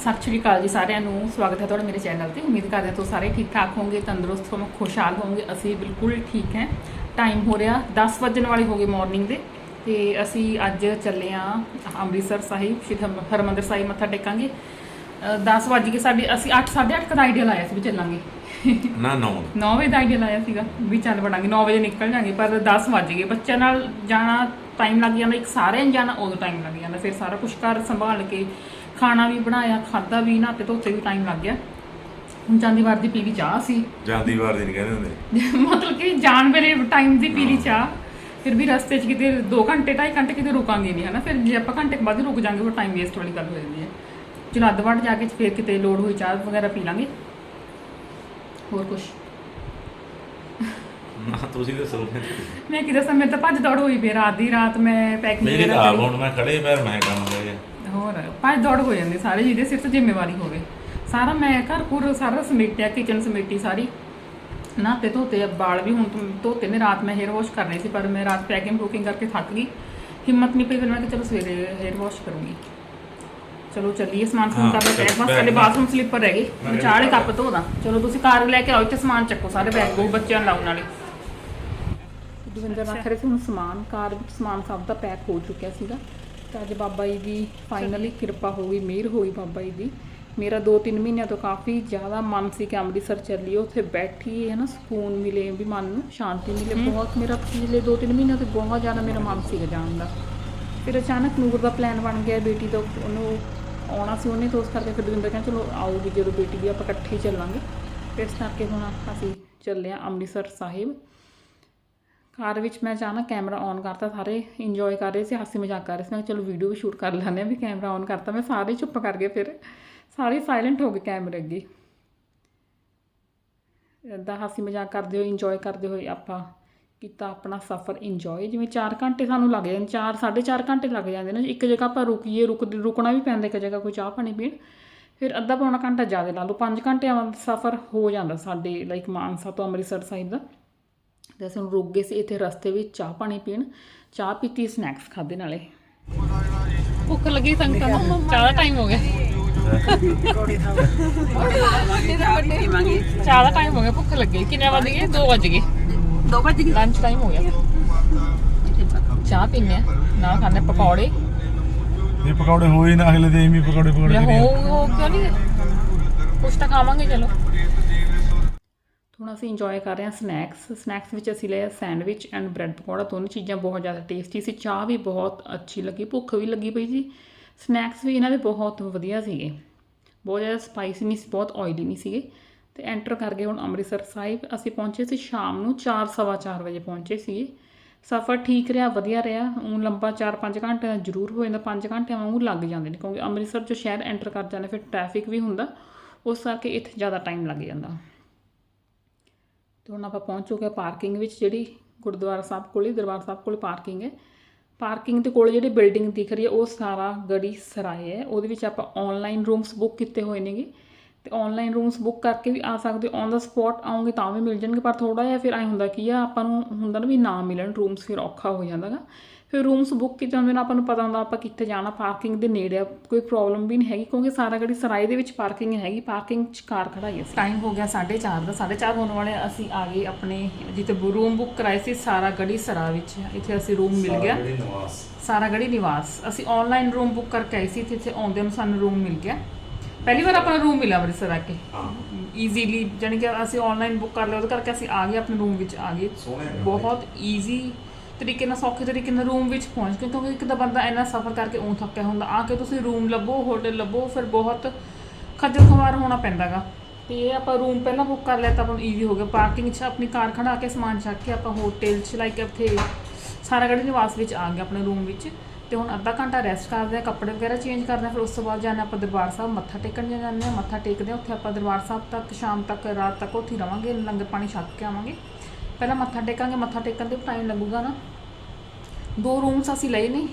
ਸਤਿ ਸ਼੍ਰੀ ਅਕਾਲ ਜੀ ਸਾਰਿਆਂ ਨੂੰ। ਸਵਾਗਤ ਹੈ ਤੁਹਾਡਾ ਮੇਰੇ ਚੈਨਲ ਤੇ। ਉਮੀਦ ਕਰਦੇ ਹਾਂ ਤੁਸੀਂ ਸਾਰੇ ਠੀਕ ਠਾਕ ਹੋਵੋਗੇ ਤੰਦਰੁਸਤ ਹੋਵੋਗੇ ਖੁਸ਼ਹਾਲ ਹੋਵੋਗੇ। ਅਸੀਂ ਬਿਲਕੁਲ ਠੀਕ ਹੈ। ਟਾਈਮ ਹੋ ਰਿਹਾ 10 ਵਜਣ ਵਾਲੇ ਹੋ ਗਏ ਮਾਰਨਿੰਗ ਦੇ। ਤੇ ਅਸੀਂ ਅੱਜ ਚੱਲੇ ਆ ਅੰਮ੍ਰਿਤਸਰ ਸਾਹਿਬ। ਸ਼੍ਰੀ ਹਰਿ- ਹਰਿਮੰਦਰ ਸਾਹਿਬ ਮੱਥਾ ਟੇਕਾਂਗੇ। 10 ਵਜ ਗਏ ਸਾਡੇ ਅਸੀਂ 8 8:30 ਦਾ ਆਈਡੀਆ ਲਾਇਆ ਸੀ ਵੀ ਚੱਲਾਂਗੇ। ਨਾ ਨੌ। 9 ਵਜੇ ਦਾ ਆਈਡੀਆ ਲਾਇਆ ਸੀਗਾ ਵੀ ਚੱਲ ਵੜਾਂਗੇ 9 ਵਜੇ ਨਿਕਲ ਜਾਾਂਗੇ ਪਰ 10 ਵੱਜ ਗਏ। ਬੱਚਿਆਂ ਨਾਲ ਜਾਣਾ ਟਾਈਮ ਲੱਗ ਜਾਂਦਾ। ਇੱਕ ਸਾਰਿਆਂ ਨੂੰ ਜਾਣਾ ਉਦੋਂ ਟਾਈਮ ਲੱਗ ਜਾਂਦਾ। ਫਿਰ ਸਾਰਾ ਕੁਝ ਘਰ ਸੰਭਾਲ ਕੇ ਖਾਣਾ ਵੀ ਬਣਾਇਆ ਖਾਦਾ ਵੀ ਨਹਾਤੇ ਧੋਤੇ ਵੀ ਟਾਈਮ ਲੱਗ ਗਿਆ। ਹੁਣ ਚਾਂਦੀ ਵਾਰ ਦੀ ਪੀਲੀ ਚਾਹ ਸੀ। ਜਾਂਦੀ ਵਾਰ ਦੀ ਨਹੀਂ ਕਹਿੰਦੇ ਹੁੰਦੇ। ਮਤਲਬ ਕਿ ਜਾਣ ਵੇਲੇ ਟਾਈਮ ਦੀ ਪੀਲੀ ਚਾਹ। ਫਿਰ ਵੀ ਰਸਤੇ 'ਚ ਕਿਤੇ 2 ਘੰਟੇ 2.5 ਘੰਟੇ ਕਿਤੇ ਰੁਕਾਂਗੇ ਨਹੀਂ ਹਨਾ? ਫਿਰ ਜੇ ਆਪਾਂ ਘੰਟੇ ਬਾਅਦ ਰੁਕ ਜਾਾਂਗੇ ਉਹ ਟਾਈਮ ਵੇਸਟ ਵਾਲੀ ਗੱਲ ਹੋ ਜਾਂਦੀ ਹੈ। ਜਲਾਦਵਾੜ ਜਾ ਕੇ ਫਿਰ ਕਿਤੇ ਲੋੜ ਹੋਈ ਚਾਹ ਵਗੈਰਾ ਪੀ ਲਾਂਗੇ। ਹੋਰ ਕੁਝ ਨਾ ਤੁਸੀਂ ਦੱਸੋ। ਮੈਂ ਕੀ ਦੱਸਾਂ? ਮੇਰੇ ਤਾਂ ਭੱਜ ਦੌੜ ਹੋਈ ਪਈ ਰਾਤ ਦੀ ਰਾਤ ਮੈਂ ਪੈਕਿੰਗ ਮੇਰੇ ਤਾਂ ਹੁਣ ਮੈਂ ਖੜੇ ਪੈਰ ਮੈਂ ਕੰਮ ਹੋਰ ਭੱਜ ਦੌੜ ਹੋ ਜਾਂਦੀ ਸਾਰੇ ਜਿਹਦੇ ਸਿਰ ਤੇ ਜ਼ਿੰਮੇਵਾਰੀ ਹੋਵੇ। ਸਾਰਾ ਮੈਂ ਘਰ ਪੂਰ ਸਾਰਾ ਸਮੇਟਿਆ ਕਿਚਨ ਸਮੇਟੀ ਸਾਰੀ। ਨਹਾਤੇ ਧੋਤੇ ਬਾਲ ਵੀ ਹੁਣ ਧੋਤੇ ਨੇ ਰਾਤ ਮੈਂ ਹੇਅਰ ਵਾਸ਼ ਕਰਨੇ ਸੀ ਪਰ ਮੈਂ ਰਾਤ ਪੈਕਿੰਗ ਬੁਕਿੰਗ ਕਰਕੇ ਥੱਕ ਗਈ। ਹਿੰਮਤ ਨਹੀਂ ਪਈ ਫਿਰ ਮੈਂ ਕਿ ਚਲੋ ਸਵੇਰੇ ਹੇਅਰ ਵਾਸ਼ ਕਰੂੰਗੀ। ਚਲੋ ਚੱਲੀਏ ਸਮਾਨ ਸਮੂਨ ਹਾਂ, ਕਰ ਲੈ ਬਸ ਸਾਡੇ ਬਾਥਰੂਮ ਸਲੀਪਰ ਰਹਿ ਗਏ ਚਾਹ ਵਾਲੇ ਕੱਪ ਧੋਦਾ। ਚਲੋ ਤੁਸੀਂ ਕਾਰ ਲੈ ਕੇ ਆਓ ਇੱਥੇ ਸਮਾਨ ਚੱਕੋ ਸਾਰੇ ਬੈਗ ਬੂਗ ਬੱਚਿਆਂ ਨੂੰ ਲਾਉਣ ਵਾਲੇ। ਦਵਿੰਦਰ ਰੱਖ ਰਹੇ ਸੀ ਹੁਣ ਸਮਾਨ ਕਾਰ ਵਿੱਚ ਸਮਾਨ ਸਭ ਦਾ ਪੈਕ ਹੋ ਚੁੱਕਿਆ ਸੀਗਾ। ਤਾਂ ਅੱਜ ਬਾਬਾ ਜੀ ਦੀ ਫਾਈਨਲੀ ਕਿਰਪਾ ਹੋ ਗਈ ਮਿਹਰ ਹੋਈ ਬਾਬਾ ਜੀ ਦੀ। ਮੇਰਾ 2-3 ਮਹੀਨਿਆਂ ਤੋਂ ਕਾਫੀ ਜ਼ਿਆਦਾ ਮਨ ਸੀ ਕਿ ਅੰਮ੍ਰਿਤਸਰ ਚੱਲੀਏ ਉੱਥੇ ਬੈਠੀ ਹੈ ਨਾ ਸਕੂਨ ਮਿਲੇ ਵੀ ਮਨ ਨੂੰ ਸ਼ਾਂਤੀ ਮਿਲੇ ਬਹੁਤ। ਮੇਰਾ ਪਿਛਲੇ 2-3 ਮਹੀਨਿਆਂ ਤੋਂ ਬਹੁਤ ਜ਼ਿਆਦਾ ਮੇਰਾ ਮਨ ਸੀਗਾ ਜਾਣ ਦਾ। ਫਿਰ ਅਚਾਨਕ ਨੂਰ ਦਾ ਪਲਾਨ ਬਣ ਗਿਆ ਬੇਟੀ ਦਾ ਉਹਨੂੰ ਆਉਣਾ ਸੀ ਉਹਨੇ ਤਾਂ ਉਸ ਕਰਕੇ ਫਿਰ ਦਵਿੰਦਰ ਕਹਿੰਦਾ ਚਲੋ ਆਊਗੀ ਜਦੋਂ ਬੇਟੀ ਦੀ ਆਪਾਂ ਇਕੱਠੇ ਚੱਲਾਂਗੇ। ਫਿਰ ਇਸ ਕਰਕੇ ਹੁਣ ਅਸੀਂ ਚੱਲੇ ਆ ਅੰਮ੍ਰਿਤਸਰ ਸਾਹਿਬ। ਕਾਰ ਵਿੱਚ ਮੈਂ ਅਚਾਨਕ ਕੈਮਰਾ ਔਨ ਕਰਤਾ, ਸਾਰੇ ਇੰਜੋਏ ਕਰ ਰਹੇ ਸੀ, ਹਾਸੀ ਮਜ਼ਾਕ ਕਰ ਰਹੇ ਸੀ। ਮੈਂ ਚਲੋ ਵੀਡੀਓ ਵੀ ਸ਼ੂਟ ਕਰ ਲੈਂਦੇ ਆ ਵੀ ਕੈਮਰਾ ਔਨ ਕਰਤਾ। ਮੈਂ ਸਾਰੇ ਚੁੱਪ ਕਰ ਗਏ ਫਿਰ। ਸਾਰੇ ਸਾਇਲੈਂਟ ਹੋ ਗਏ ਕੈਮਰੇ ਅੱਗੇ। ਇਦਾਂ ਹਾਸੀ ਮਜ਼ਾਕ ਕਰਦੇ ਹੋਏ ਇੰਜੋਏ ਕਰਦੇ ਹੋਏ ਆਪਾਂ ਕੀਤਾ ਆਪਣਾ ਸਫ਼ਰ ਇੰਜੋਏ ਜਿਵੇਂ 4 ਘੰਟੇ ਸਾਨੂੰ ਲੱਗ ਜਾਂਦੇ 4 4.5 ਘੰਟੇ ਲੱਗ ਜਾਂਦੇ ਨੇ। ਇੱਕ ਜਗ੍ਹਾ ਆਪਾਂ ਰੁਕੀਏ, ਰੁਕ, ਰੁਕਣਾ ਵੀ ਪੈਂਦਾ, ਇੱਕ ਜਗ੍ਹਾ ਕੋਈ ਚਾਹ ਪਾਣੀ ਪੀਣ। ਫਿਰ ਅੱਧਾ ਪੌਣਾ ਘੰਟਾ ਜ਼ਿਆਦਾ ਲਾ ਲਓ। 5 ਘੰਟਿਆਂ ਦਾ ਸਫ਼ਰ ਹੋ ਜਾਂਦਾ ਸਾਡੇ ਲਾਈਕ ਮਾਨਸਾ ਤੋਂ ਅੰਮ੍ਰਿਤਸਰ ਸਾਹਿਬ ਦਾ। ਤੇ ਅਸੀਂ ਹੁਣ ਰੁਕ ਗਏ ਸੀ ਇੱਥੇ ਰਸਤੇ ਵਿੱਚ ਚਾਹ ਪਾਣੀ ਪੀਣ। ਚਾਹ ਪੀਤੀ ਸਨੈਕਸ ਖਾਦੇ ਨਾਲੇ। ਭੁੱਖ ਲੱਗੀ ਸੰਗਤਾਂ ਨੂੰ। ਚਾਹ ਦਾ ਟਾਈਮ ਹੋ ਗਿਆ। ਚਾਹ ਦਾ ਟਾਈਮ ਹੋ ਗਿਆ ਭੁੱਖ ਲੱਗੀ। ਕਿੰਨੇ ਵਜ ਗਏ? 2 ਵਜ ਗਏ। ਦੋ ਵਜੇ ਲੰਚ ਟਾਈਮ ਹੋ ਗਿਆ। ਚਾਹ ਪੀਨੇ ਆ। ਨਾਲ ਖਾਣੇ ਪਕੌੜੇ। ਇਹ ਪਕੌੜੇ ਹੋਏ ਨਾ ਅਗਲੇ ਦੇ ਐਵੇਂ ਪਕੌੜੇ ਪਕੌੜੇ ਹੋ ਹੋ ਕਿਉਂ ਨਹੀਂ ਕੁਛ ਤਾਂ ਖਾਵਾਂਗੇ ਚਲੋ। ਹੁਣ ਅਸੀਂ ਇੰਜੋਏ ਕਰ ਰਹੇ ਹਾਂ ਸਨੈਕਸ ਸਨੈਕਸ ਵਿੱਚ ਅਸੀਂ ਲਿਆ ਸੈਂਡਵਿਚ ਐਂਡ ਬ੍ਰੈਡ ਪਕੌੜਾ। ਦੋਨੋਂ ਚੀਜ਼ਾਂ ਬਹੁਤ ਜ਼ਿਆਦਾ ਟੇਸਟੀ ਸੀ। ਚਾਹ ਵੀ ਬਹੁਤ ਅੱਛੀ ਲੱਗੀ, ਭੁੱਖ ਵੀ ਲੱਗੀ ਪਈ ਸੀ। ਸਨੈਕਸ ਵੀ ਇਹਨਾਂ ਦੇ ਬਹੁਤ ਵਧੀਆ ਸੀਗੇ। ਬਹੁਤ ਜ਼ਿਆਦਾ ਸਪਾਈਸੀ ਨਹੀਂ ਸੀ, ਬਹੁਤ ਆਇਲੀ ਨਹੀਂ ਸੀਗੇ। ਤੇ ਐਂਟਰ ਕਰ ਗਏ ਹੁਣ ਅੰਮ੍ਰਿਤਸਰ ਸਾਹਿਬ। ਅਸੀਂ ਪਹੁੰਚੇ ਸੀ ਸ਼ਾਮ ਨੂੰ 4:15 ਵਜੇ ਪਹੁੰਚੇ ਸੀਗੇ। ਸਫ਼ਰ ਠੀਕ ਰਿਹਾ, ਵਧੀਆ ਰਿਹਾ। ਉਹ ਲੰਬਾ 4-5 ਘੰਟੇ ਦਾ ਜ਼ਰੂਰ ਹੋ ਜਾਂਦਾ। 5 ਘੰਟਿਆਂ ਵਾਂਗੂ ਲੱਗ ਜਾਂਦੇ ਨੇ, ਕਿਉਂਕਿ ਅੰਮ੍ਰਿਤਸਰ ਜੋ ਸ਼ਹਿਰ ਐਂਟਰ ਕਰ ਜਾਂਦੇ, ਫਿਰ ਟ੍ਰੈਫਿਕ ਵੀ ਹੁੰਦਾ। ਉਸ ਕਰਕੇ ਇੱਥੇ ਜ਼ਿਆਦਾ ਟਾਈਮ ਲੱਗ ਜਾਂਦਾ। ਤੇ ਹੁਣ ਆਪਾਂ ਪਹੁੰਚ ਚੁੱਕੇ ਹਾਂ ਪਾਰਕਿੰਗ ਵਿੱਚ, ਜਿਹੜੀ ਗੁਰਦੁਆਰਾ ਸਾਹਿਬ ਕੋਲੇ ਦਰਬਾਰ ਸਾਹਿਬ ਕੋਲੇ ਪਾਰਕਿੰਗ ਹੈ। ਪਾਰਕਿੰਗ ਦੇ ਕੋਲ ਜਿਹੜੀ ਬਿਲਡਿੰਗ ਦਿਖ ਰਹੀ ਹੈ, ਉਹ ਸਾਰਾ ਗੜੀ ਸਰਾਏ ਹੈ। ਉਹਦੇ ਵਿੱਚ ਆਪਾਂ ਆਨਲਾਈਨ ਰੂਮਸ ਬੁੱਕ ਕੀਤੇ ਹੋਏ ਨੇਗੇ। ਤੇ ਆਨਲਾਈਨ ਰੂਮਸ ਬੁੱਕ ਕਰਕੇ ਵੀ ਆ ਸਕਦੇ ਔਨ ਦਾ ਸਪੌਟ ਆਉਂਗੇ ਤਾਂ ਵੀ ਮਿਲ ਜਾਣਗੇ ਪਰ ਥੋੜਾ ਜਿਹਾ ਫਿਰ ਐ ਹੁੰਦਾ ਕੀ ਆ ਆਪਾਂ ਨੂੰ ਹੁੰਦਾ ਨਾ ਵੀ ਨਾ ਮਿਲਣ ਰੂਮਸ ਫਿਰ ਔਖਾ ਹੋ ਜਾਂਦਾਗਾ ਫਿਰ ਰੂਮਸ ਬੁੱਕ ਕੀਤੇ ਹੁੰਦੇ ਨੇ ਆਪਾਂ ਨੂੰ ਪਤਾ ਹੁੰਦਾ ਆਪਾਂ ਕਿੱਥੇ ਜਾਣਾ ਪਾਰਕਿੰਗ ਦੇ ਨੇੜੇ ਆ ਕੋਈ ਪ੍ਰੋਬਲਮ ਵੀ ਨਹੀਂ ਹੈਗੀ ਕਿਉਂਕਿ ਸਾਰਾ ਗੜੀ ਸਰਾਏ ਦੇ ਵਿੱਚ ਪਾਰਕਿੰਗ ਹੈਗੀ ਪਾਰਕਿੰਗ 'ਚ ਕਾਰ ਖੜਾਈ ਅਸੀਂ। ਟਾਈਮ ਹੋ ਗਿਆ 4:30 ਦਾ 4:30 ਹੋਣ ਵਾਲੇ ਅਸੀਂ ਆ ਗਏ ਆਪਣੇ ਜਿੱਥੇ ਰੂਮ ਬੁੱਕ ਕਰਾਏ ਸੀ ਸਾਰਾ ਗੜੀ ਸਰਾ ਵਿੱਚ ਇੱਥੇ ਅਸੀਂ ਰੂਮ ਮਿਲ ਗਿਆ। ਸਾਰਾ ਗੜੀ ਨਿਵਾਸ। ਅਸੀਂ ਆਨਲਾਈਨ ਰੂਮ ਬੁੱਕ ਕਰਕੇ ਆਏ ਸੀ ਇੱਥੇ ਆਉਂਦੇ ਨੂੰ ਸਾਨੂੰ ਰੂਮ ਮਿਲ ਗਿਆ। ਪਹਿਲੀ ਵਾਰ ਆਪਣਾ ਰੂਮ ਮਿਲਿਆ ਅੰਮ੍ਰਿਤਸਰ ਆ ਕੇ। ਈਜ਼ੀਲੀ ਜਾਣੀ ਕਿ ਅਸੀਂ ਆਨਲਾਈਨ ਬੁੱਕ ਕਰ ਲਿਆ ਉਹਦੇ ਕਰਕੇ ਅਸੀਂ ਆ ਗਏ ਆਪਣੇ ਰੂਮ ਵਿੱਚ ਆ ਗਏ। ਬਹੁਤ ਈਜ਼ੀ ਤਰੀਕੇ ਨਾਲ ਸੌਖੇ ਤਰੀਕੇ ਨਾਲ ਰੂਮ ਵਿੱਚ ਪਹੁੰਚ ਗਏ ਕਿਉਂਕਿ ਇੱਕ ਤਾਂ ਬੰਦਾ ਇੰਨਾ ਸਫ਼ਰ ਕਰਕੇ ਉਹ ਥੱਕਿਆ ਹੁੰਦਾ ਆ ਕੇ ਤੁਸੀਂ ਰੂਮ ਲੱਭੋ ਹੋਟਲ ਲੱਭੋ ਫਿਰ ਬਹੁਤ ਖੱਜਲ ਖਵਾਰ ਹੋਣਾ ਪੈਂਦਾਗਾ। ਤੇ ਇਹ ਆਪਾਂ ਰੂਮ ਪਹਿਲਾਂ ਬੁੱਕ ਕਰ ਲਿਆ ਤਾਂ ਆਪਾਂ ਨੂੰ ਈਜ਼ੀ ਹੋ ਗਿਆ। ਪਾਰਕਿੰਗ 'ਚ ਆਪਣੀ ਕਾਰ ਖੜਾ ਕੇ ਸਮਾਨ ਚੱਕ ਕੇ ਆਪਾਂ ਹੋਟਲ 'ਚ ਲਾਈਕ ਇੱਥੇ ਸਾਰਾਗੜ੍ਹ ਨਿਵਾਸ ਵਿੱਚ ਆ ਗਏ ਆਪਣੇ ਰੂਮ ਵਿੱਚ। ਤੇ ਹੁਣ ਅੱਧਾ ਘੰਟਾ ਰੈਸਟ ਕਰਦੇ ਆ, ਕੱਪੜੇ ਵਗੈਰਾ ਚੇਂਜ ਕਰਦੇ ਆ, ਫਿਰ ਉਸ ਤੋਂ ਬਾਅਦ ਜਾਣਾ ਆਪਾਂ ਦਰਬਾਰ ਸਾਹਿਬ, ਮੱਥਾ ਟੇਕਣ ਜਾਂਦੇ ਆ, ਮੱਥਾ ਟੇਕਦੇ ਆ, ਉੱਥੇ ਆਪਾਂ ਦਰਬਾਰ ਸਾਹਿਬ ਤੱਕ, ਸ਼ਾਮ ਤੱਕ, ਰਾਤ ਤੱਕ ਉੱਥੇ ਹੀ ਰਵਾਂਗੇ, ਲੰਗਰ ਪਾਣੀ ਛਕ ਕੇ ਆਵਾਂਗੇ। ਪਹਿਲਾਂ ਮੱਥਾ ਟੇਕਾਂਗੇ, ਮੱਥਾ ਟੇਕਣ ਤੇ ਟਾਈਮ ਲੱਗੂਗਾ ਨਾ। ਦੋ ਰੂਮਸ ਅਸੀਂ ਲਏ ਨੇ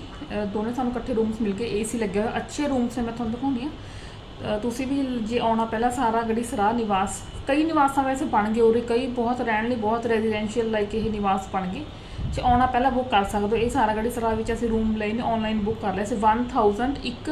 ਦੋਨੇ ਸਾਨੂੰ ਇਕੱਠੇ ਰੂਮਸ ਮਿਲ ਗਏ ਏਸੀ ਲੱਗਿਆ ਹੋਇਆ। ਅੱਛੇ ਰੂਮਸ ਨੇ, ਮੈਂ ਤੁਹਾਨੂੰ ਦਿਖਾਉਂਦੀ ਆ ਤੁਸੀਂ ਵੀ ਜੇ ਆਉਣਾ ਪਹਿਲਾਂ, ਸਾਰਾ ਗੜੀ ਸਰਾਹ ਨਿਵਾਸ, ਕਈ ਨਿਵਾਸਾਂ ਵੈਸੇ ਬਣ ਗਏ, ਉਰੇ ਕਈ ਬਹੁਤ ਰਹਿਣ ਲਈ ਬਹੁਤ ਰੈਜ਼ੀਡੈਂਸ਼ੀਅਲ ਲਾਈਕ ਇਹ ਨਿਵਾਸ ਬਣ ਗਏ। ਜੇ ਆਉਣਾ ਪਹਿਲਾਂ ਬੁੱਕ ਕਰ ਸਕਦੇ ਹੋ। ਇਹ ਸਾਰਾ ਗੜੀ ਸਰਾਹ ਵਿੱਚ ਅਸੀਂ ਰੂਮ ਲਈ ਨੇ ਆਨਲਾਈਨ ਬੁੱਕ ਕਰ ਲਿਆ। ਸੀ 1000 ਇੱਕ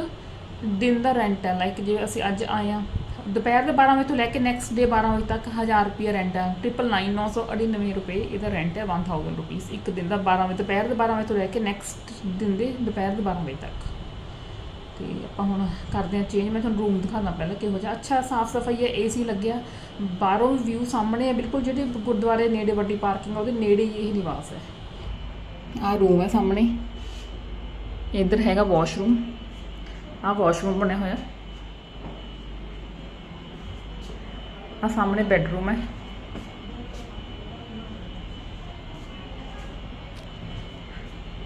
ਦਿਨ ਦਾ ਰੈਂਟ ਹੈ। ਲਾਈਕ ਜੇ ਅਸੀਂ ਅੱਜ ਆਏ ਆ ਦੁਪਹਿਰ ਦੇ 12 ਵਜੇ ਤੋਂ ਲੈ ਕੇ ਨੈਕਸਟ ਡੇ 12 ਵਜੇ ਤੱਕ 1000 ਰੁਪਏ ਰੈਂਟ ਹੈ। 99999 ਰੁਪਏ ਇਹਦਾ ਰੈਂਟ ਹੈ 1000 ਰੁਪੀਸ ਇੱਕ ਦਿਨ ਦਾ। 12 ਵਜੇ, ਦੁਪਹਿਰ ਦੇ 12 ਵਜੇ ਤੋਂ ਲੈ ਕੇ ਨੈਕਸਟ ਦਿਨ ਦੇ ਦੁਪਹਿਰ ਦੇ 12 ਵਜੇ ਤੱਕ। ਤੇ ਆਪਾਂ ਹੁਣ ਕਰਦੇ ਹਾਂ ਚੇਂਜ ਮੈਂ ਤੁਹਾਨੂੰ ਰੂਮ ਦਿਖਾਉਣਾ ਪਹਿਲਾਂ ਕਿਹੋ ਜਿਹਾ। ਅੱਛਾ, ਸਾਫ਼ ਸਫ਼ਾਈ ਹੈ ਏਸੀ ਲੱਗਿਆ। ਬਾਹਰੋਂ ਵਿਊ ਸਾਹਮਣੇ ਹੈ। ਬਿਲਕੁਲ ਜਿਹੜੇ ਗੁਰਦੁਆਰੇ ਨੇੜੇ ਵੱਡੀ ਪਾਰਕਿੰਗ ਆ ਉਹਦੇ ਨੇੜੇ ਹੀ ਇਹ ਨਿਵਾਸ ਹੈ। ਆਹ ਰੂਮ ਹੈ ਸਾਹਮਣੇ। ਇੱਧਰ ਹੈਗਾ ਵਾਸ਼ਰੂਮ। ਆਹ ਵਾਸ਼ਰੂਮ ਬਣਿਆ ਹੋਇਆ। ਆਹ ਸਾਹਮਣੇ ਬੈੱਡਰੂਮ ਹੈ।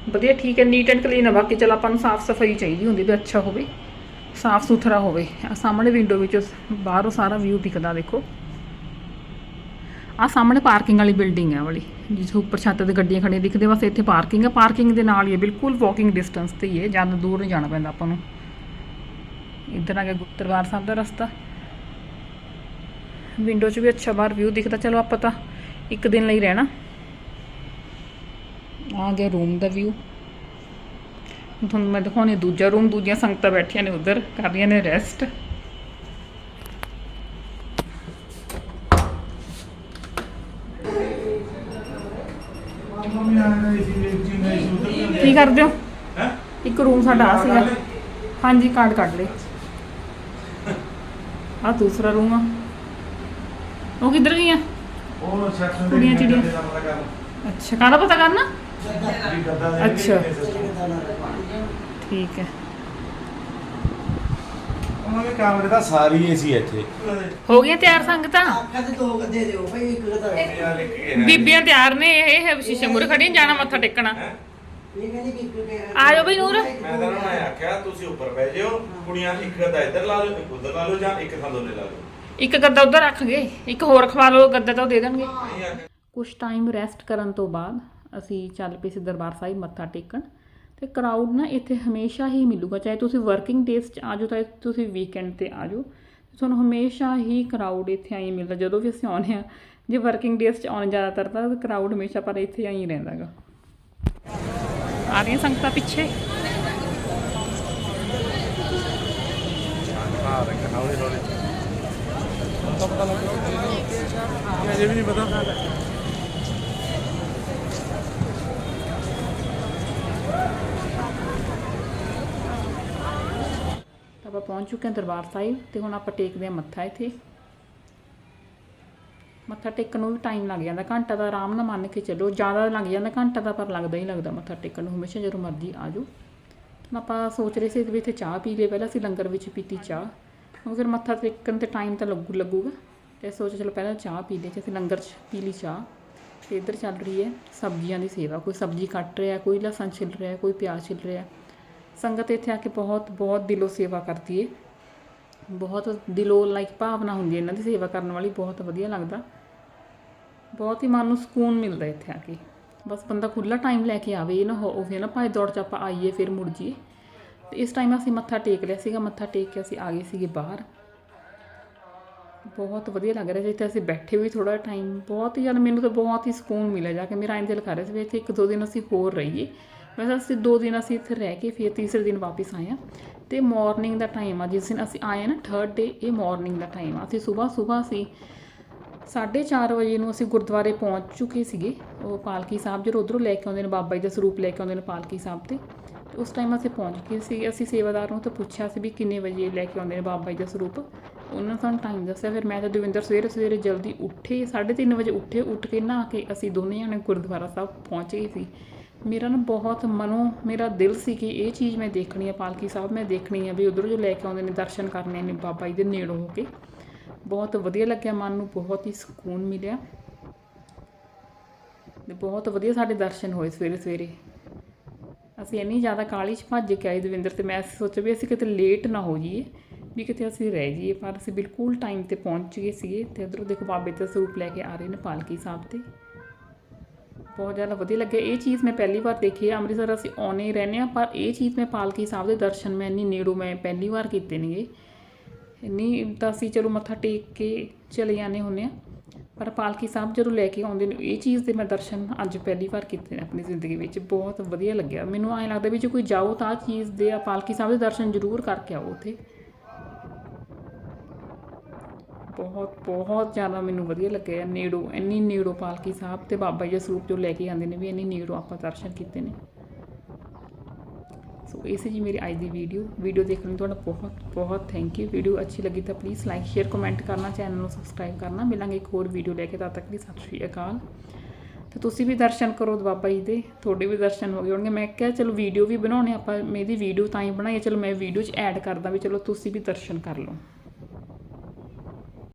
ਵਧੀਆ, ਠੀਕ ਹੈ ਨੀਟ ਐਂਡ ਕਲੀਨ ਹੈ। ਬਾਕੀ ਚਲ ਆਪਾਂ ਨੂੰ ਸਾਫ਼ ਸਫ਼ਾਈ ਚਾਹੀਦੀ ਹੁੰਦੀ ਵੀ ਅੱਛਾ ਹੋਵੇ, ਸਾਫ਼ ਸੁਥਰਾ ਹੋਵੇ। ਆਹ ਸਾਹਮਣੇ ਵਿੰਡੋ ਵਿੱਚੋਂ ਬਾਹਰੋਂ ਸਾਰਾ ਵਿਊ ਦਿਖਦਾ, ਦੇਖੋ। ਆਹ ਸਾਹਮਣੇ ਪਾਰਕਿੰਗ ਵਾਲੀ ਬਿਲਡਿੰਗ ਹੈ ਵਾਲੀ, ਜਿਸ ਉੱਪਰ ਛੱਤ ਤੇ ਗੱਡੀਆਂ ਖੜੀਆਂ ਦਿਖਦੇ ਬਸ ਇੱਥੇ ਪਾਰਕਿੰਗ ਹੈ। ਪਾਰਕਿੰਗ ਦੇ ਨਾਲ ਹੀ ਹੈ, ਬਿਲਕੁਲ ਵਾਕਿੰਗ ਡਿਸਟੈਂਸ ਤੇ ਹੀ ਹੈ ਜ਼ਿਆਦਾ ਦੂਰ ਨਹੀਂ ਜਾਣਾ ਪੈਂਦਾ ਆਪਾਂ ਨੂੰ। ਇੱਧਰ ਆ ਗਿਆ ਗੁਰਦੁਆਰਾ ਸਾਹਿਬ ਦਾ ਰਸਤਾ। ਵਿੰਡੋ 'ਚ ਵੀ ਅੱਛਾ ਬਾਹਰ ਵਿਊ ਦਿਖਦਾ, ਚਲੋ ਆਪਾਂ ਤਾਂ ਇੱਕ ਦਿਨ ਲਈ ਰਹਿਣਾ। ਆ ਗਿਆ ਰੂਮ ਦਾ ਵਿਊ ਤੁਹਾਨੂੰ ਮੈਂ ਦਿਖਾਉਣੀ ਦੂਜਾ ਰੂਮ ਦੂਜੀਆਂ ਸੰਗਤਾਂ ਬੈਠੀਆਂ ਨੇ ਉਧਰ, ਕਰ ਰਹੀਆਂ ਨੇ ਰੈਸਟ ਮੰਮੀ ਆ ਗਈ ਸੀ ਵੇਚੀ ਨਹੀਂ ਸੀ ਉਧਰ ਕੀ ਕਰਦੇ ਹੋ? ਹੈ? ਇੱਕ ਰੂਮ ਸਾਡਾ ਆ ਸੀਗਾ। ਹਾਂਜੀ ਕਾਰਡ ਕੱਢ ਲੈ ਆ ਦੂਸਰਾ ਰੂਮ ਆ। ਉਹ ਕਿੱਧਰ ਗਈਆਂ? ਉਹ ਸੈਕਸ਼ਨ ਕੁੜੀਆਂ ਚਿੜੀਆਂ। ਅੱਛਾ ਕਾਹਦਾ ਪਤਾ ਕਰਨਾ? ਅੱਛਾ। ਠੀਕ ਹੈ। ਉਹਨਾਂ ਦੇ ਕਮਰੇ ਦਾ ਸਾਰੀ ਏਸੀ ਇੱਥੇ। ਹੋ ਗਈਆਂ ਤਿਆਰ ਸੰਗਤਾਂ? ਆਖਾਂ ਤੇ ਦੋ ਗੱਦੇ ਦਿਓ ਭਾਈ ਇੱਕ ਗੱਦਾ ਬੀਬੀਆਂ ਤਿਆਰ ਨੇ ਇਹ ਸ਼ੀਸ਼ੇ ਮੂਰੇ ਖੜੀਆਂ ਜਾਣਾ ਮੱਥਾ ਟੇਕਣਾ। ਇਹ ਕਹਿੰਦੀ ਕਿ ਇੱਕ ਕੇ ਆ। ਜਾਓ ਬਈ ਨੂਰ। ਮੈਂ ਤਾਂ ਉਹਨਾਂ ਨੇ ਆਖਿਆ ਤੁਸੀਂ ਉੱਪਰ ਬਹਿ ਜਿਓ ਕੁੜੀਆਂ ਇੱਕ ਗੱਦਾ ਇੱਧਰ ਲਾ ਲਓ ਇੱਕ ਉੱਧਰ ਲਾ ਲਓ ਜਾਂ ਇੱਕ ਥਾਂ ਦੋਨੇ ਲਾ ਲਓ। ਇੱਕ ਗੱਦਾ ਉਧਰ ਰੱਖ ਗਏ ਇੱਕ ਹੋਰ ਖਵਾ ਲਓ ਗੱਦਾ ਤਾਂ ਉਹ ਦੇ ਦੇਣਗੇ। ਆਖਿਆ ਕੁਝ ਟਾਈਮ ਰੈਸਟ ਕਰਨ ਤੋਂ ਬਾਅਦ ਅਸੀਂ ਚੱਲ ਪਏ ਸੀ ਦਰਬਾਰ ਸਾਹਿਬ ਮੱਥਾ ਟੇਕਣ। ਤੇ ਕਰਾਊਡ ਨਾ ਇੱਥੇ ਹਮੇਸ਼ਾ ਹੀ ਮਿਲੂਗਾ ਚਾਹੇ ਤੁਸੀਂ ਵਰਕਿੰਗ ਡੇਜ਼ 'ਚ ਆਜੋ ਚਾਹੇ ਤੁਸੀਂ ਵੀਕਐਂਡ ਤੇ ਆਜੋ ਤੁਹਾਨੂੰ ਹਮੇਸ਼ਾ ਹੀ ਕਰਾਊਡ ਇੱਥੇ ਆਈ ਮਿਲਦਾ ਜਦੋਂ ਵੀ ਅਸੀਂ ਆਉਂਦੇ ਆ ਜੇ ਵਰਕਿੰਗ ਡੇਜ਼ 'ਚ ਆਉਣ ਜ਼ਿਆਦਾਤਰ ਤਾਂ ਕਰਾਊਡ ਹਮੇਸ਼ਾ ਪਰ ਇੱਥੇ ਆਈ ਰਹਿੰਦਾਗਾ। ਆ ਰਹੀਆਂ ਸੰਗਤਾਂ ਪਿੱਛੇ। ਹਾਂ ਰੱਖ ਹੌਲੀ ਹੌਲੀ ਤਾਂ ਪਤਾ ਲੱਗ ਜੇ ਵੀ ਨਹੀਂ ਪਤਾ। ਆਪਾਂ ਪਹੁੰਚ ਚੁੱਕੇ ਹਾਂ ਦਰਬਾਰ ਸਾਹਿਬ ਤੇ ਹੁਣ ਆਪਾਂ ਟੇਕਦੇ ਹਾਂ ਮੱਥਾ ਇੱਥੇ। ਮੱਥਾ ਟੇਕਣ ਨੂੰ ਵੀ ਟਾਈਮ ਲੱਗ ਜਾਂਦਾ, ਘੰਟਾ ਦਾ ਆਰਾਮ ਨਾਲ ਮੰਨ ਕੇ ਚੱਲੋ, ਜ਼ਿਆਦਾ ਲੱਗ ਜਾਂਦਾ, ਘੰਟਾ ਦਾ ਪਰ ਲੱਗਦਾ ਹੀ ਲੱਗਦਾ ਮੱਥਾ ਟੇਕਣ ਨੂੰ, ਹਮੇਸ਼ਾ ਜਦੋਂ ਮਰਜ਼ੀ ਆ ਜਾਓ। ਹੁਣ ਆਪਾਂ ਸੋਚ ਰਹੇ ਸੀ ਵੀ ਇੱਥੇ ਚਾਹ ਪੀ ਲਏ ਪਹਿਲਾਂ ਅਸੀਂ ਲੰਗਰ ਵਿੱਚ ਪੀਤੀ ਚਾਹ, ਹੁਣ ਫਿਰ ਮੱਥਾ ਟੇਕਣ ਤੇ ਟਾਈਮ ਤਾਂ ਲੱਗੂ, ਲੱਗੂਗਾ। ਤੇ ਸੋਚ ਚਲੋ ਪਹਿਲਾਂ ਚਾਹ ਪੀ ਲਈ ਤੇ ਅਸੀਂ ਲੰਗਰ 'ਚ ਪੀ ਲਈ ਚਾਹ। ਤੇ ਇੱਧਰ ਚੱਲ ਰਹੀ ਹੈ ਸਬਜ਼ੀਆਂ ਦੀ ਸੇਵਾ, ਕੋਈ ਸਬਜ਼ੀ ਕੱਟ ਰਿਹਾ, ਕੋਈ ਲਸਣ ਛਿਲ ਰਿਹਾ, ਕੋਈ ਪਿਆਜ਼ ਛਿਲ ਰਿਹਾ। ਸੰਗਤ ਇੱਥੇ ਆ ਕੇ ਬਹੁਤ ਬਹੁਤ ਦਿਲੋਂ ਸੇਵਾ ਕਰਦੀ ਏ। ਬਹੁਤ ਦਿਲੋਂ ਲਾਈਕ ਭਾਵਨਾ ਹੁੰਦੀ ਹੈ ਇਹਨਾਂ ਦੀ ਸੇਵਾ ਕਰਨ ਵਾਲੀ, ਬਹੁਤ ਵਧੀਆ ਲੱਗਦਾ। ਬਹੁਤ ਹੀ ਮਨ ਨੂੰ ਸਕੂਨ ਮਿਲਦਾ ਇੱਥੇ ਆ ਕੇ। ਬਸ ਬੰਦਾ ਖੁੱਲਾ ਟਾਈਮ ਲੈ ਕੇ ਆਵੇ, ਇਹ ਨਾ ਹੋਵੇ ਨਾ ਭਾਵੇਂ ਦੌੜ ਚ ਆਪਾਂ ਆਈਏ, ਫਿਰ ਮੁੜ ਜੀਏ ਤੇ ਇਸ ਟਾਈਮ ਅਸੀਂ ਮੱਥਾ ਟੇਕ ਲਿਆ ਸੀਗਾ, ਮੱਥਾ ਟੇਕ ਕੇ ਅਸੀਂ ਆ ਗਏ ਸੀਗੇ ਬਾਹਰ। ਬਹੁਤ ਵਧੀਆ ਲੱਗ ਰਿਹਾ ਸੀ ਇੱਥੇ ਅਸੀਂ ਬੈਠੇ ਵੀ ਥੋੜਾ ਟਾਈਮ ਬਹੁਤ ਹੀ ਯਾਰ ਮੈਨੂੰ ਤਾਂ ਬਹੁਤ ਹੀ ਸਕੂਨ ਮਿਲਿਆ ਜਾ ਕੇ, ਮੇਰਾ ਐਂ ਦਿਲ ਕਰ ਰਿਹਾ ਸੀ ਵੀ ਇੱਥੇ ਇੱਕ ਦੋ ਦਿਨ ਅਸੀਂ ਹੋਰ ਰਹੀਏ। ਵੈਸੇ ਅਸੀਂ ਦੋ ਦਿਨ ਅਸੀਂ ਇੱਥੇ ਰਹਿ ਕੇ ਫਿਰ ਤੀਸਰੇ ਦਿਨ ਵਾਪਸ ਆਏ ਹਾਂ। ਤੇ ਮਾਰਨਿੰਗ ਦਾ ਟਾਈਮ ਆ, ਜਿਸ ਦਿਨ ਅਸੀਂ ਆਏ ਹਾਂ ਨਾ ਥਰਡ ਡੇ ਇਹ ਮਾਰਨਿੰਗ ਦਾ ਟਾਈਮ ਆ। ਅਸੀਂ ਸਵੇਰ ਸਵੇਰ ਅਸੀਂ 4:30 ਵਜੇ ਨੂੰ ਅਸੀਂ ਗੁਰਦੁਆਰੇ ਪਹੁੰਚ ਚੁੱਕੇ ਸੀਗੇ। ਉਹ ਪਾਲਕੀ ਸਾਹਿਬ, ਜਦੋਂ ਉਧਰੋਂ ਲੈ ਕੇ ਆਉਂਦੇ ਨੇ, ਬਾਬਾ ਜੀ ਦਾ ਸਰੂਪ ਲੈ ਕੇ ਆਉਂਦੇ ਨੇ ਪਾਲਕੀ ਸਾਹਿਬ ਤੇ ਉਸ ਟਾਈਮ ਅਸੀਂ ਪਹੁੰਚ ਗਏ ਸੀ। ਅਸੀਂ ਸੇਵਾਦਾਰ ਨੂੰ ਤਾਂ ਪੁੱਛਿਆ ਸੀ ਵੀ ਕਿੰਨੇ ਵਜੇ ਲੈ ਕੇ ਆਉਂਦੇ ਨੇ ਬਾਬਾ ਜੀ ਦਾ ਸਰੂਪ। ਉਹਨਾਂ ਨੇ ਸਾਨੂੰ ਟਾਈਮ ਦੱਸਿਆ। ਫਿਰ ਮੈਂ ਤੇ ਦਵਿੰਦਰ ਸਵੇਰੇ ਸਵੇਰੇ ਜਲਦੀ ਉੱਠੇ 3:30 ਵਜੇ ਉੱਠੇ। ਉੱਠ ਕੇ ਨਹਾ ਕੇ ਅਸੀਂ ਦੋਨੇ ਜਣੇ ਗੁਰਦੁਆਰਾ ਸਾਹਿਬ ਪਹੁੰਚ ਗਏ ਸੀ। ਮੇਰਾ ਨਾ ਬਹੁਤ ਮਨੋਂ, ਮੇਰਾ ਦਿਲ ਸੀ ਕਿ ਇਹ ਚੀਜ਼ ਮੈਂ ਦੇਖਣੀ ਆ, ਪਾਲਕੀ ਸਾਹਿਬ ਮੈਂ ਦੇਖਣੀ ਆ, ਵੀ ਉਧਰੋਂ ਜੋ ਲੈ ਕੇ ਆਉਂਦੇ ਨੇ ਦਰਸ਼ਨ ਕਰਨੇ ਨੇ ਬਾਬਾ ਜੀ ਦੇ ਨੇੜੋਂ ਹੋ ਕੇ। ਬਹੁਤ ਵਧੀਆ ਲੱਗਿਆ ਮਨ ਨੂੰ, ਬਹੁਤ ਹੀ ਸਕੂਨ ਮਿਲਿਆ। ਤੇ ਬਹੁਤ ਵਧੀਆ ਸਾਡੇ ਦਰਸ਼ਨ ਹੋਏ ਸਵੇਰੇ ਸਵੇਰੇ। ਅਸੀਂ ਇੰਨੀ ਜ਼ਿਆਦਾ ਕਾਹਲੀ 'ਚ ਭੱਜ ਕੇ ਆਏ ਦਵਿੰਦਰ ਤੇ ਮੈਂ ਸੋਚਿਆ ਵੀ ਅਸੀਂ ਕਿਤੇ ਲੇਟ ਨਾ ਹੋ ਜਾਈਏ, ਵੀ ਕਿਤੇ ਅਸੀਂ ਰਹਿ ਜਾਈਏ, ਪਰ ਅਸੀਂ ਬਿਲਕੁਲ ਟਾਈਮ ਤੇ ਪਹੁੰਚ ਗਏ ਸੀਗੇ ਤੇ ਉਧਰੋਂ ਦੇਖੋ ਬਾਬੇ ਦਾ ਸਰੂਪ ਲੈ ਕੇ ਆ ਰਹੇ ਨੇ ਪਾਲਕੀ ਸਾਹਿਬ ਤੇ। ਬਹੁਤ ਜ਼ਿਆਦਾ ਵਧੀਆ ਲੱਗਿਆ। ਇਹ ਚੀਜ਼ ਮੈਂ ਪਹਿਲੀ ਵਾਰ ਦੇਖੀ ਹੈ ਅੰਮ੍ਰਿਤਸਰ ਅਸੀਂ ਆਉਣੇ ਹੀ ਰਹਿੰਦੇ ਆ, ਪਰ ਇਹ ਚੀਜ਼ ਮੈਂ ਪਾਲਕੀ ਸਾਹਿਬ ਦੇ ਦਰਸ਼ਨ ਮੈਂ ਇੰਨੀ ਨੇੜੋਂ ਮੈਂ ਪਹਿਲੀ ਵਾਰ ਕੀਤੇ ਨੇਗੇ। ਇੰਨੀ ਤਾਂ ਅਸੀਂ ਚਲੋ ਮੱਥਾ ਟੇਕ ਕੇ ਚਲੇ ਜਾਂਦੇ ਹੁੰਦੇ ਆ, ਪਰ ਪਾਲਕੀ ਸਾਹਿਬ ਜਦੋਂ ਲੈ ਕੇ ਆਉਂਦੇ ਨੇ, ਇਹ ਚੀਜ਼ ਦੇ ਮੈਂ ਦਰਸ਼ਨ ਅੱਜ ਪਹਿਲੀ ਵਾਰ ਕੀਤੇ ਨੇ ਆਪਣੀ ਜ਼ਿੰਦਗੀ ਵਿੱਚ, ਬਹੁਤ ਵਧੀਆ ਲੱਗਿਆ। ਮੈਨੂੰ ਐਂ ਲੱਗਦਾ ਵੀ ਜੇ ਕੋਈ ਜਾਓ ਤਾਂ ਆਹ ਚੀਜ਼ ਦੇ ਆ, ਪਾਲਕੀ ਸਾਹਿਬ ਦੇ ਦਰਸ਼ਨ ਜ਼ਰੂਰ ਕਰਕੇ ਆਓ ਉੱਥੇ। ਬਹੁਤ ਬਹੁਤ ਜ਼ਿਆਦਾ ਮੈਨੂੰ ਵਧੀਆ ਲੱਗਿਆ ਨੇੜੋ, ਇੰਨੀ ਨੇੜੋ ਪਾਲਕੀ ਸਾਹਿਬ ਤੇ ਬਾਬਾ ਜੀ ਦੇ ਸਰੂਪ ਜੋ ਲੈ ਕੇ ਆਉਂਦੇ ਨੇ ਵੀ ਇੰਨੀ ਨੇੜੋ ਆਪਾਂ ਦਰਸ਼ਨ ਕੀਤੇ ਨੇ। ਸੋ ਇਹ ਸੀ ਜੀ ਮੇਰੀ ਅੱਜ ਦੀ ਵੀਡੀਓ ਵੀਡੀਓ ਦੇਖਣ ਲਈ ਤੁਹਾਡਾ ਬਹੁਤ ਬਹੁਤ ਥੈਂਕ ਯੂ ਵੀਡੀਓ ਅੱਛੀ ਲੱਗੀ ਤਾਂ ਪਲੀਜ਼ ਲਾਈਕ ਸ਼ੇਅਰ ਕਮੈਂਟ ਕਰਨਾ ਚੈਨਲ ਨੂੰ ਸਬਸਕ੍ਰਾਈਬ ਕਰਨਾ। ਮਿਲਾਂਗੇ ਇੱਕ ਹੋਰ ਵੀਡੀਓ ਲੈ ਕੇ। ਤਦ ਤੱਕ ਲਈ ਸਤਿ ਸ਼੍ਰੀ ਅਕਾਲ। ਤੇ ਤੁਸੀਂ ਵੀ ਦਰਸ਼ਨ ਕਰੋ ਬਾਬਾ ਜੀ ਦੇ। ਤੁਹਾਡੇ ਵੀ ਦਰਸ਼ਨ ਹੋ ਗਏ ਹੋਣਗੇ। ਮੈਂ ਕਿਹਾ ਚਲੋ ਵੀਡੀਓ ਵੀ ਬਣਾਉਣੇ ਆਪਾਂ। ਮੇਰੀ ਵੀਡੀਓ ਤਾਂ ਹੀ ਬਣਾਈ ਚਲੋ ਮੈਂ ਵੀਡੀਓ 'ਚ ਐਡ ਕਰਦਾ ਵੀ ਚਲੋ ਤੁਸੀਂ ਵੀ ਦਰਸ਼ਨ ਕਰ ਲਓ।